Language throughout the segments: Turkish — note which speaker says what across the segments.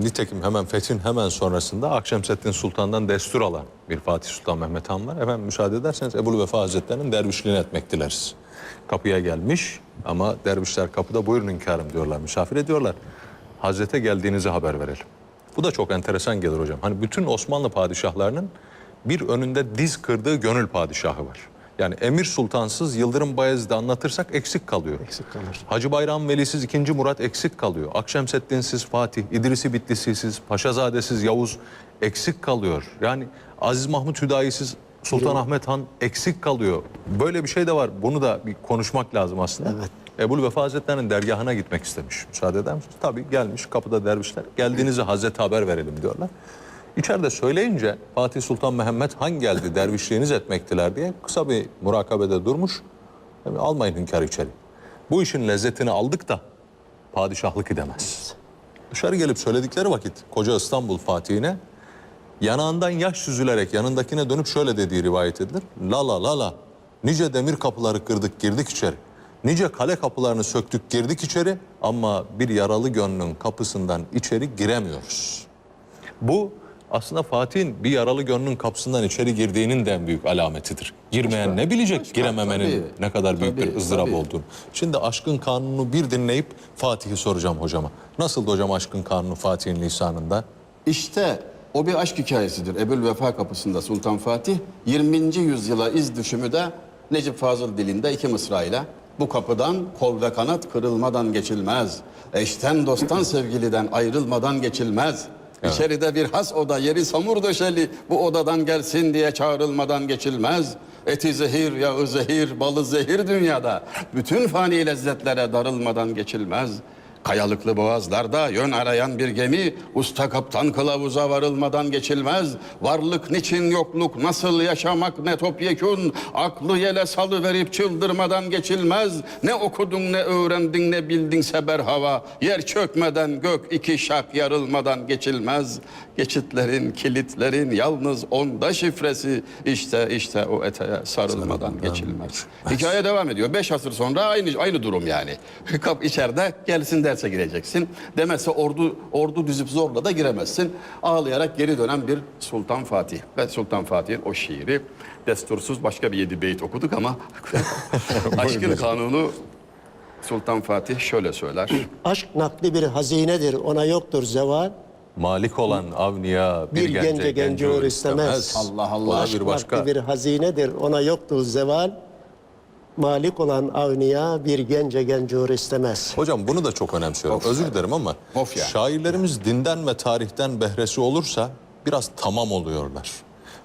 Speaker 1: nitekim hemen fethin hemen sonrasında Akşemseddin Sultan'dan destur alan bir Fatih Sultan Mehmet Han var. Efendim müsaade ederseniz Ebu Vefa Hazretleri'nin dervişliğini etmek dileriz. Kapıya gelmiş ama dervişler kapıda buyurun hünkârım diyorlar, misafir ediyorlar. Hazrete geldiğinizi haber verelim. Bu da çok enteresan gelir hocam. Hani bütün Osmanlı padişahlarının bir önünde diz kırdığı gönül padişahı var. Yani Emir Sultansız Yıldırım Bayezid'i anlatırsak eksik kalıyor.
Speaker 2: Eksik kalır.
Speaker 1: Hacı Bayram Velisiz 2. Murat eksik kalıyor. Akşemseddinsiz Fatih, İdrisi Bitlisi'siz, Paşazadesiz Yavuz eksik kalıyor. Yani Aziz Mahmut Hüdayi'siz Sultan Ahmet Han eksik kalıyor. Böyle bir şey de var. Bunu da bir konuşmak lazım aslında.
Speaker 2: Evet.
Speaker 1: Ebu Vefa Hazretleri'nin dergahına gitmek istemiş. Müsaade eder misiniz? Tabii gelmiş kapıda dervişler. Geldiğinizi Hazreti haber verelim diyorlar. İçeride söyleyince Fatih Sultan Mehmet Han geldi dervişliğiniz etmektiler diye kısa bir murakabede durmuş. Yani almayın hünkâr içeri. Bu işin lezzetini aldık da padişahlık edemez. Dışarı gelip söyledikleri vakit koca İstanbul Fatih'ine yanağından yaş süzülerek yanındakine dönüp şöyle dediği rivayet edilir. La la la la nice demir kapıları kırdık girdik içeri. Nice kale kapılarını söktük girdik içeri ama bir yaralı gönlün kapısından içeri giremiyoruz. Bu aslında Fatih'in bir yaralı gönlün kapısından içeri girdiğinin de en büyük alametidir. Girmeyen ne bilecek girememenin
Speaker 3: tabii.
Speaker 1: ne kadar büyük bir
Speaker 3: Tabii,
Speaker 1: ızdırap
Speaker 3: tabii.
Speaker 1: olduğunu. Şimdi aşkın kanunu bir dinleyip Fatih'i soracağım hocama. Nasıldı hocam aşkın kanunu Fatih'in lisanında?
Speaker 3: İşte o bir aşk hikayesidir. Ebul Vefa kapısında Sultan Fatih 20. yüzyıla iz düşümü de Necip Fazıl dilinde iki mısrayla bu kapıdan kol ve kanat kırılmadan geçilmez. Eşten dosttan sevgiliden ayrılmadan geçilmez. İçeride bir has oda yeri samur döşeli bu odadan gelsin diye çağrılmadan geçilmez. Eti zehir, yağı zehir, balı zehir dünyada. Bütün fani lezzetlere darılmadan geçilmez. Kayalıklı boğazlarda yön arayan bir gemi usta kaptan kılavuza varılmadan geçilmez. Varlık niçin yokluk nasıl yaşamak ne topyekun aklı yele salı verip çıldırmadan geçilmez. Ne okudun ne öğrendin ne bildin seber hava yer çökmeden gök iki şak yarılmadan geçilmez. Geçitlerin kilitlerin yalnız onda şifresi işte işte o eteğe sarılmadan geçilmez. Hikaye devam ediyor. Beş asır sonra aynı aynı durum yani. Kap içeride gelsin derse gireceksin. Demezse ordu ordu düzüp zorla da giremezsin. Ağlayarak geri dönen bir Sultan Fatih. Ve Sultan Fatih'in o şiiri destursuz başka bir yedi beyit okuduk ama aşkın kanunu Sultan Fatih şöyle söyler.
Speaker 2: Aşk nakli bir hazinedir, ona yoktur zeval.
Speaker 1: Malik olan avniya bir,
Speaker 2: Bir
Speaker 1: gence
Speaker 2: gence
Speaker 1: genci
Speaker 2: istemez.
Speaker 3: Allah Allah.
Speaker 1: Da
Speaker 2: Aşk
Speaker 1: bir başka.
Speaker 2: nakli bir hazinedir, ona yoktur zeval. Malik olan avniya bir gence gence uğur istemez.
Speaker 1: Hocam bunu da çok önemsiyorum.
Speaker 3: Of.
Speaker 1: Özür dilerim ama
Speaker 3: Of ya.
Speaker 1: şairlerimiz dinden ve tarihten behresi olursa biraz tamam oluyorlar.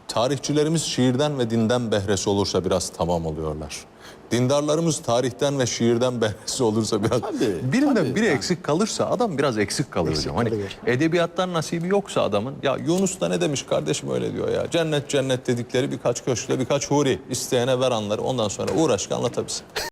Speaker 1: Tarihçilerimiz şiirden ve dinden behresi olursa biraz tamam oluyorlar. Dindarlarımız tarihten ve şiirden behresi olursa biraz
Speaker 3: Tabii,
Speaker 1: birinden
Speaker 3: tabii.
Speaker 1: biri eksik kalırsa adam biraz eksik kalır
Speaker 2: Eksik
Speaker 1: hocam. Hani
Speaker 2: kalıyor.
Speaker 1: edebiyattan nasibi yoksa adamın ya Yunus da ne demiş kardeşim öyle diyor ya. Cennet cennet dedikleri birkaç köşkle birkaç huri isteyene ver anları ondan sonra uğraş ki anlatabilsin.